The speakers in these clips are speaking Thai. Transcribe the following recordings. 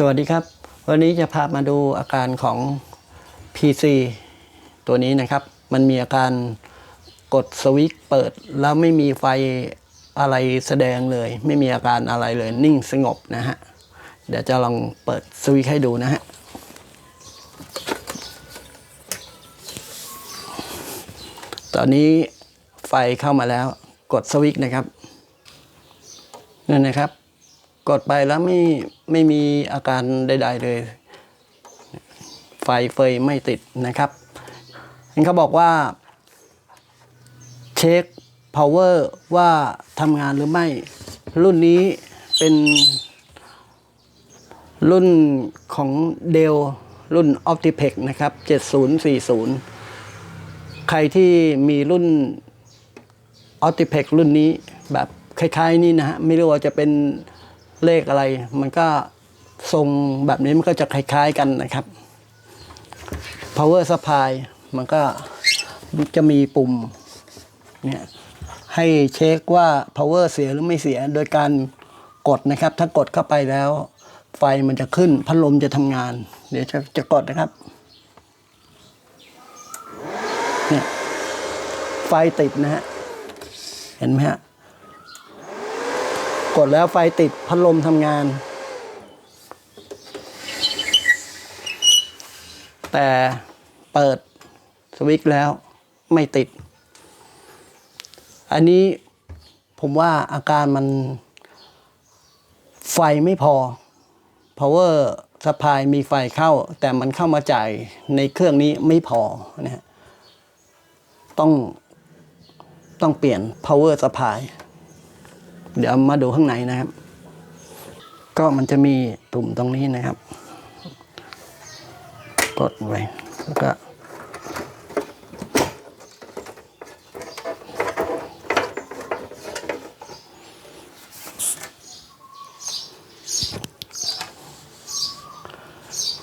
สวัสดีครับ วันนี้จะพามาดูอาการของ PC ตัวนี้นะครับ มันมีอาการกดสวิตช์เปิด แล้วไม่มีไฟอะไรแสดงเลย ไม่มีอาการอะไรเลยนิ่งสงบนะฮะ เดี๋ยวจะลองเปิดสวิตช์ให้ดูนะฮะตอนนี้ไฟเข้ามาแล้วกดสวิตช์นะครับนั่นนะครับ กดไปแล้วไม่ไม่มีอาการใด ๆ เลย ไฟเฟยไม่ติดนะครับเห็นเขาบอกว่า เช็ค power ว่าทำงานหรือไม่ รุ่นนี้เป็น รุ่นของเดลรุ่น Optipec นะครับ 7040 ใครที่มีรุ่น Optipec รุ่นนี้แบบคล้าย ๆ นี่นะฮะ ไม่รู้ว่าจะเป็น เลขอะไร มันก็ทรงแบบนี้มันก็จะคล้ายๆกันนะครับ power supply มันก็จะมีปุ่มเนี่ยให้เช็คว่า power เสียหรือไม่เสีย โดยการกดนะครับ ถ้ากดเข้าไปแล้ว ไฟมันจะขึ้นพัดลมจะทำงาน เดี๋ยวจะจะกดนะครับเนี่ยไฟติดนะฮะ เห็นไหมฮะ กดแล้วไฟติดพัดลมทำงาน แต่เปิดสวิตช์แล้วไม่ติด อันนี้ผมว่าอาการมันไฟไม่พอ power supply มีไฟเข้า แต่มันเข้ามาจ่ายในเครื่องนี้ไม่พอนะต้องต้องเปลี่ยน power supply เดี๋ยวมาดูข้างในนะครับ ก็มันจะมีตุ่มตรงนี้นะครับ กดไว้แล้วก็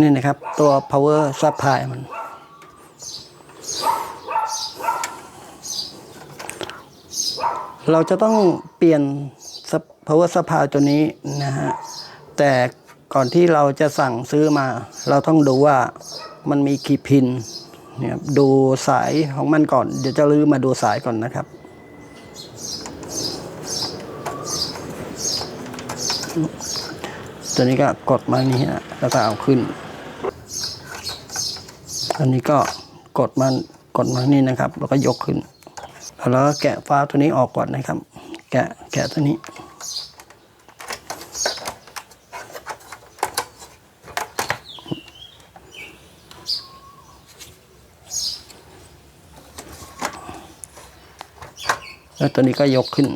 นี่นะครับ ตัว power supply มัน เราจะต้องเปลี่ยน power supply ตัวนี้นะฮะ แต่ก่อนที่เราจะสั่งซื้อมา เราต้องดูว่ามันมีกี่พินเนี่ยดูสายของมันก่อน เดี๋ยวจะลื้อมาดูสายก่อนนะครับ ตัวนี้ก็กดมานี้นะแล้วก็เอาขึ้น อันนี้ก็กดมันกดมานี่นะครับ แล้วก็ยกขึ้น แล้วก็แกะฟ้าตัวนี้ออกก่อนนะครับ แกะแกะตัวนี้ แล้วตัวนี้ก็ยกขึ้น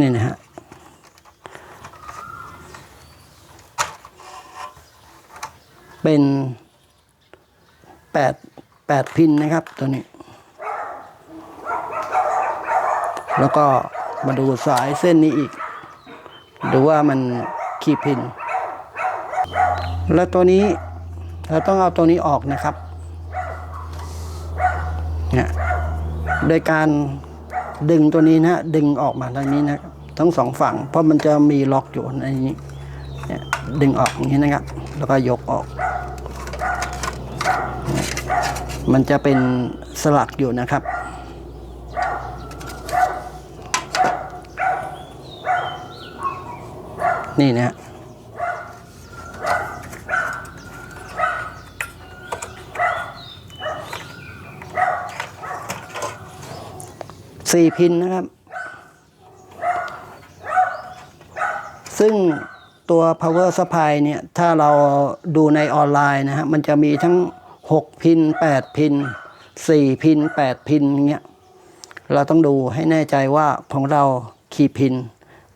นี่นะฮะเป็นแปดแปดพินนะครับตัวนี้ แล้วก็มาดูสายเส้นนี้อีก ดูว่ามันกี่พิน แล้วตัวนี้เราต้องเอาตัวนี้ออกนะครับเนี่ยโดยการดึงตัวนี้นะดึงออกมาทางนี้นะครับทั้งสองฝั่ง เพราะมันจะมีล็อกอยู่ในนี้เนี่ยดึงออกอย่างนี้นะครับ แล้วก็ยกออก มันจะเป็นสลักอยู่นะครับ นี่นะสี่พินนะครับ ซึ่งตัว power supply เนี่ย ถ้าเราดูในออนไลน์นะฮะมันจะมีทั้ง 6 พิน 8 พิน 4 พิน 8 พินเงี้ยเราต้องดูให้แน่ใจว่าของเรากี่พิน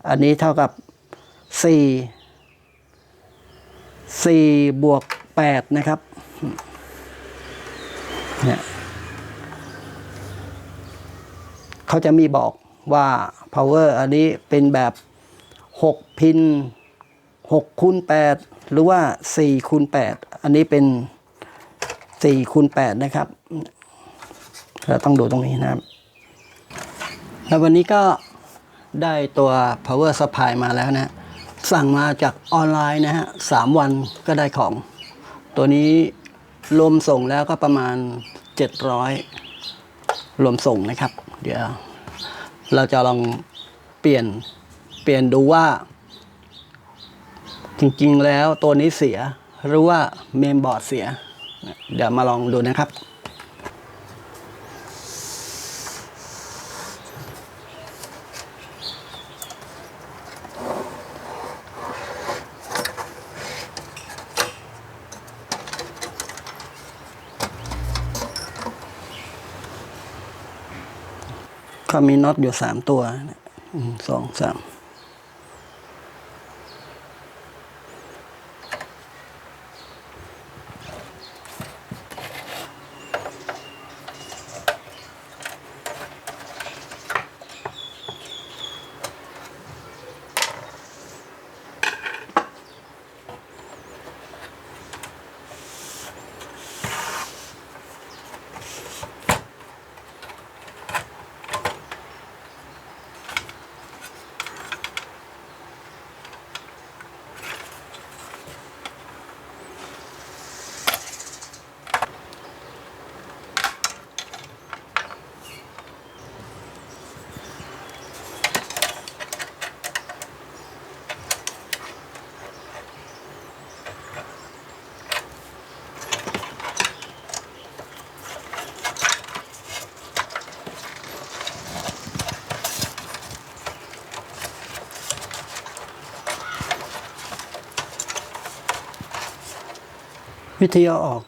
อันนี้เท่ากับ 4 4บวก8นะครับเนี่ยเขาจะมีบอกว่า power อันนี้เป็นแบบ6พินหกคูณแปดหรือว่าสี่คูณแปดอันนี้เป็นสี่คูณแปดนะครับเราต้องดูตรงนี้นะครับ แล้ววันนี้ก็ได้ตัว power supply มาแล้วนะฮะ สั่งมาจากออนไลน์นะฮะสามวันก็ได้ของ ตัวนี้รวมส่งแล้วก็ประมาณ 700 รวมส่งนะครับ เดี๋ยว เราจะลองเปลี่ยนเปลี่ยนดูว่า จริงๆแล้วตัวนี้เสียหรือว่าเมนบอร์ดเสีย เดี๋ยวมาลองดูนะครับ ก็มีน็อตอยู่สามตัวสองสาม วิธีเอาออก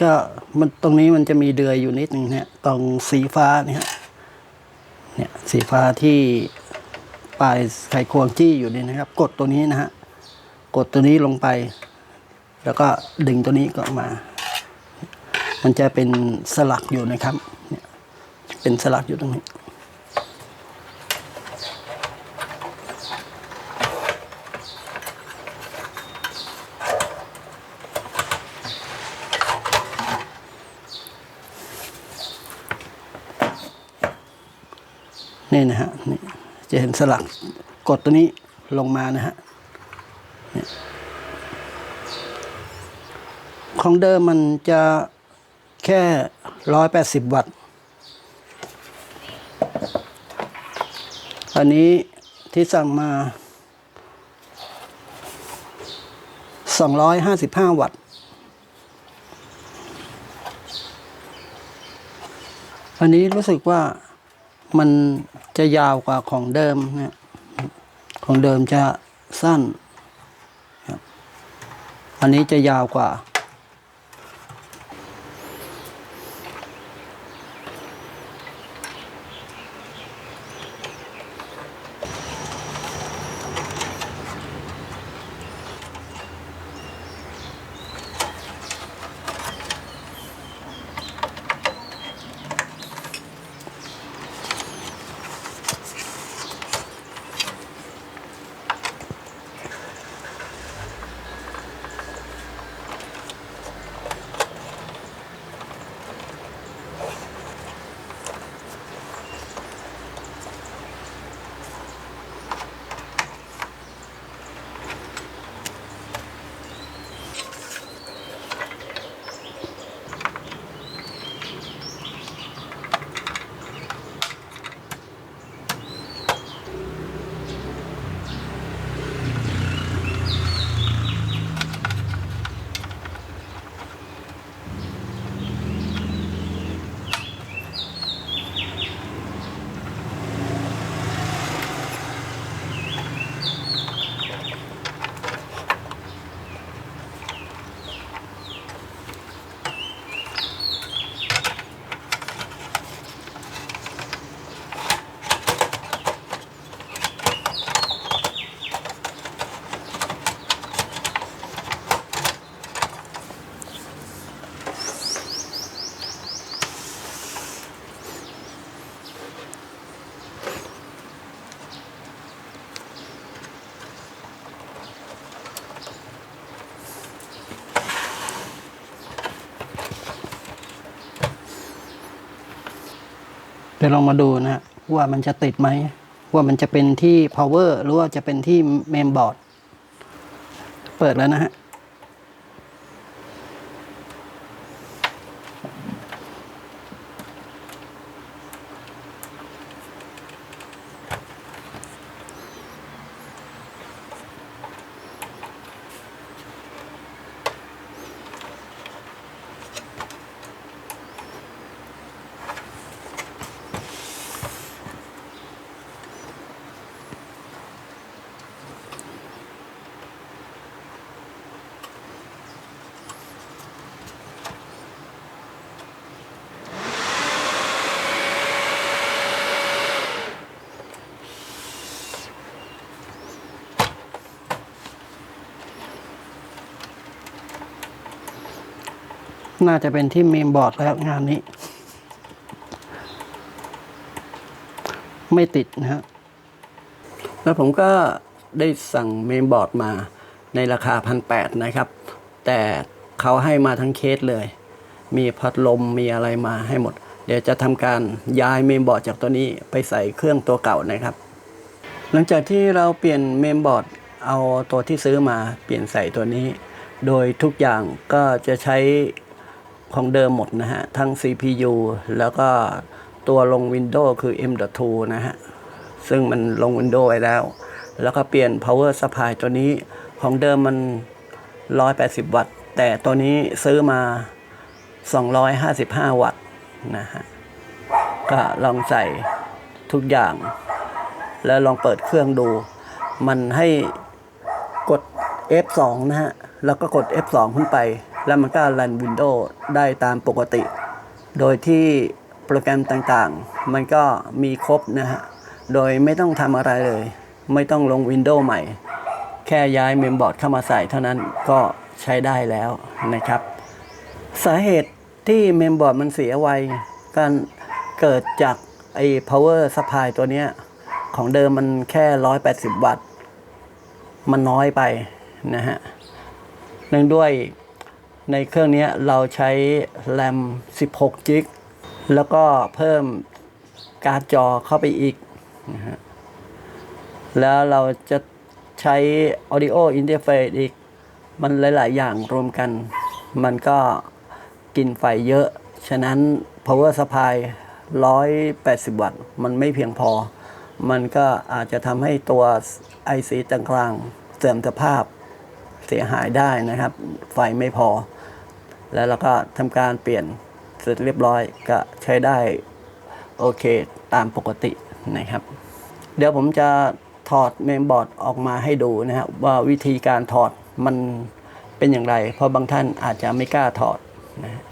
ก็มันตรงนี้มันจะมีเดือยอยู่นิดหนึ่งเนี่ยตรงสีฟ้าเนี่ยฮะเนี่ยสีฟ้าที่ปลายไขควงที่อยู่นี่นะครับ กดตัวนี้นะฮะกดตัวนี้ลงไป แล้วก็ดึงตัวนี้ก็มา มันจะเป็นสลักอยู่นะครับ เนี่ยเป็นสลักอยู่ตรงนี้นะฮะนี่จะ เห็นสลักกดตัวนี้ลงมานะฮะของเดิมมันจะแค่ร้อยแปดสิบวัตต์ อันนี้ที่สั่งมาสองร้อยห้าสิบห้าวัตต์อันนี้รู้สึกว่า มันจะยาวกว่าของเดิมนะของเดิมจะสั้น อันนี้จะยาวกว่า ยวลองมาดูนะฮะว่ามันจะติดไหม ว่ามันจะเป็นที่ power หรือว่าจะเป็นที่ main board เปิดแล้วนะฮะ น่าจะเป็นที่เมนบอร์ดแล้วงานนี้ ไม่ติดนะฮะแล้วผมก็ได้สั่งเมนบอร์ดมาในราคาพันแปดนะครับ แต่เขาให้มาทั้งเคสเลย มีพัดลมมีอะไรมาให้หมด เดี๋ยวจะทำการย้ายเมนบอร์ดจากตัวนี้ไปใส่เครื่องตัวเก่านะครับ หลังจากที่เราเปลี่ยนเมมบอร์ดเอาตัวที่ซื้อมาเปลี่ยนใส่ตัวนี้ โดยทุกอย่างก็จะใช้ ของเดิมหมดนะฮะ ทั้ง CPU แล้วก็ตัวลง Windows คือ M.2 นะฮะ ซึ่งมันลง Windows ไว้แล้ว แล้วก็เปลี่ยน Power Supply ตัวนี้ของเดิมมัน 180 วัตต์ แต่ตัวนี้ซื้อมา 255 วัตต์นะฮะ ก็ลองใส่ทุกอย่าง แล้วลองเปิดเครื่องดู มันให้กด F2 นะฮะ แล้วก็กด F2 ขึ้นไป แล้วมันก็รัน Windows ได้ตามปกติ โดยที่โปรแกรมต่างๆ มันก็มีครบนะฮะ โดยไม่ต้องทำอะไรเลย ไม่ต้องลง Windows ใหม่ แค่ย้ายเมมบอร์ดเข้ามาใส่เท่านั้นก็ใช้ได้แล้วนะครับ สาเหตุที่เมมบอร์ดมันเสียไวการเกิดจากไอ้ power supply ตัวเนี้ย ของเดิมมันแค่ 180 วัตต์ มันน้อยไปนะฮะเนื่องด้วย ในเครื่องนี้เราใช้แรม 16 จิก แล้วก็เพิ่มการ์ดจอเข้าไปอีกนะฮะแล้วเราจะใช้ audio interface อีก มันหลาย ๆ อย่างรวมกัน มันก็กินไฟเยอะ ฉะนั้น power supply 180 วัตต์ มันไม่เพียงพอ มันก็อาจจะทำให้ตัว IC ต่างๆเสื่อมสภาพเสียหายได้นะครับ ไฟไม่พอ แล้วเราก็ทำการเปลี่ยนเสร็จเรียบร้อยก็ใช้ได้โอเคตามปกตินะครับ เดี๋ยวผมจะถอดเมมบอร์ดออกมาให้ดูนะครับว่าวิธีการถอดมันเป็นอย่างไร เพราะบางท่านอาจจะไม่กล้าถอดนะ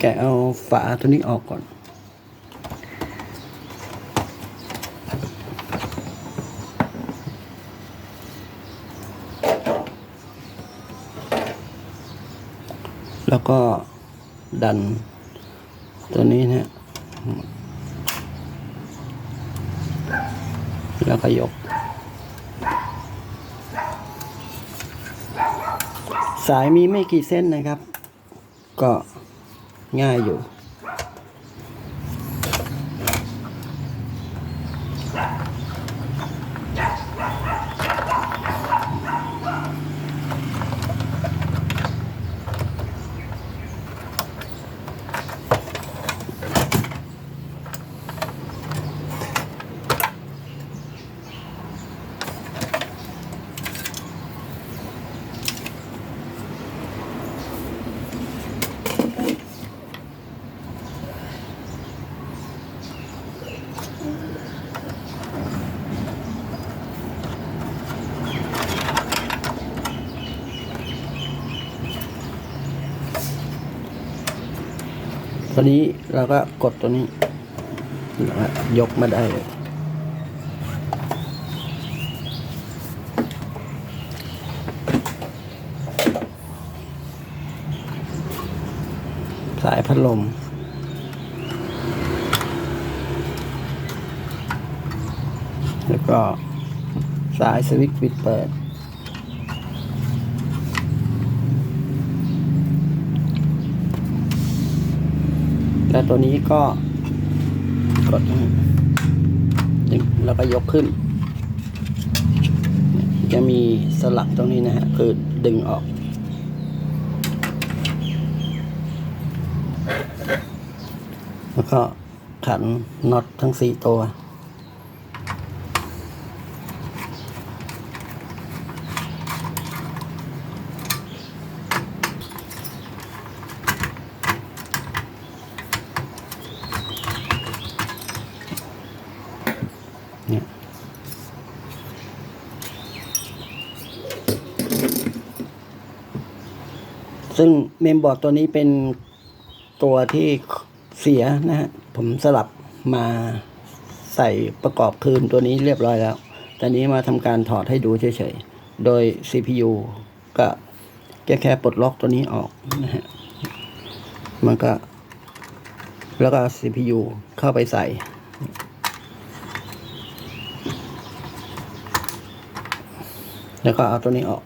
แกะเอาฝาตัวนี้ออกก่อน แล้วก็ดันตัวนี้นี่ยแล้วก็ยก สายมีไม่กี่เส้นนะครับ ก็ ง่ายอยู่ ตอนนี้เราก็กดตัวนี้นะยกมาได้สายพัดลม แล้วก็สายสวิตช์ปิดเปิด แล้วตัวนี้ก็กดดึงแล้วก็ยกขึ้น จะมีสลักตรงนี้นะฮะคือดึงออกแล้วก็ขันน็อตทั้งสี่ตัว เนี่ยซึ่งเมมบอร์ดตัวนี้เป็นตัวที่เสียนะฮะ ผมสลับมาใส่ประกอบคืนตัวนี้เรียบร้อยแล้ว ตอนนี้มาทำการถอดให้ดูเฉยๆ โดย CPU ก็แค่แค่ปลดล็อกตัวนี้ออกนะฮะ มันก็ แล้วก็ CPU เข้าไปใส่ แล้วก็เอาตัวนี้ออก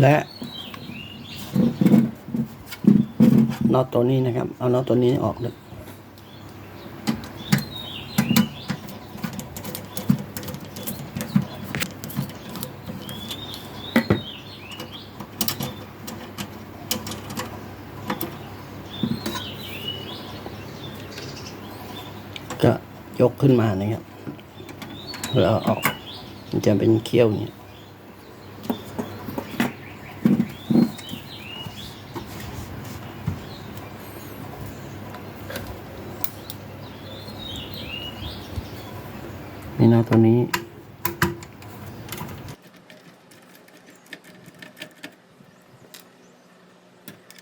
และน็อตตัวนี้นะครับ เอาน็อตตัวนี้ออกเลยก็ยก ขึ้นมานะครับแล้วเอาออกมันจะเป็นเขี้ยวอย่างนี้นี่นะตัวนี้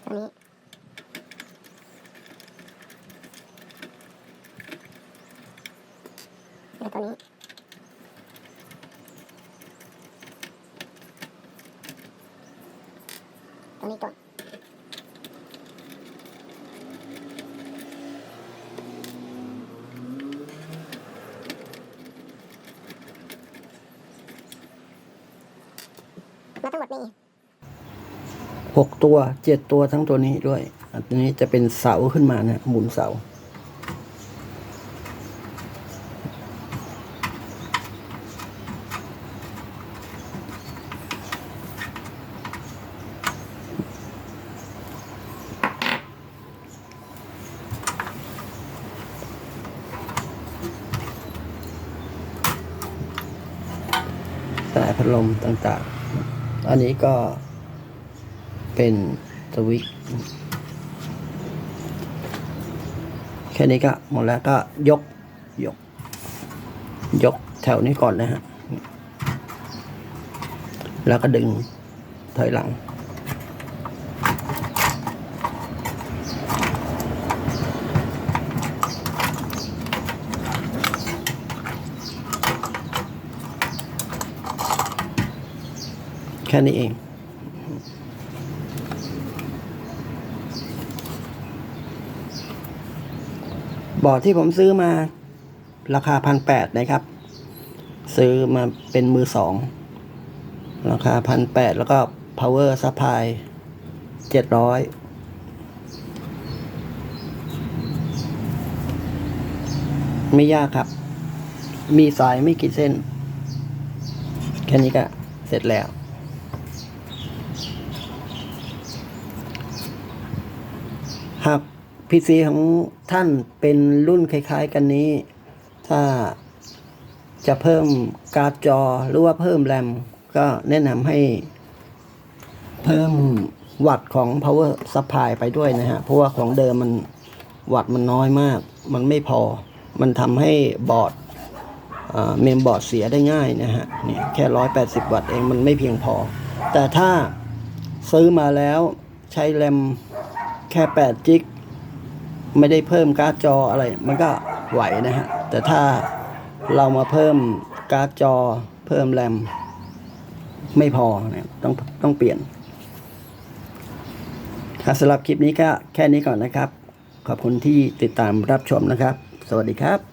ตัวนี้แล้วตัวนี้ ตัวนี้ตัว แล้วทั้งหมดนี่หกตัวเจ็ดตัวทั้งตัวนี้ด้วย อันนี้จะเป็นเสาขึ้นมานะหมุนเสา สายพัดลมต่างๆ อันนี้ก็เป็นสวิตแค่นี้ก็หมดแล้วก็ยกยก ยกแถวนี้ก่อนนะฮะ แล้วก็ดึงถอยหลัง แค่นี้เอง บอร์ดที่ผมซื้อมาราคาพันแปดนะครับ ซื้อมาเป็นมือสองราคาพันแปดแล้วก็ power supply เจ็ดร้อยไม่ยากครับ มีสายไม่กี่เส้น แค่นี้ก็เสร็จแล้ว หาก พีซีของท่านเป็นรุ่นคล้าย ๆ กันนี้ ถ้าจะเพิ่มการ์ดจอหรือว่าเพิ่มแรมก็แนะนำให้เพิ่มวัตของ power supply ไปด้วยนะฮะ เพราะว่าของเดิมมันวัตมันน้อยมาก มันไม่พอ มันทำให้บอร์ดเมมบอร์ดเสียได้ง่ายนะฮะเนี่ยแค่ 180 วัตต์เองมันไม่เพียงพอ แต่ถ้าซื้อมาแล้วใช้แรมแค่8จิก ไม่ได้เพิ่มการ์ดจออะไร มันก็ไหวนะฮะ แต่ถ้าเรามาเพิ่มการ์ดจอ เพิ่มแรม ไม่พอเนี่ยต้องต้องเปลี่ยนสำหรับคลิปนี้ก็แค่นี้ก่อนนะครับ ขอบคุณที่ติดตามรับชมนะครับ สวัสดีครับ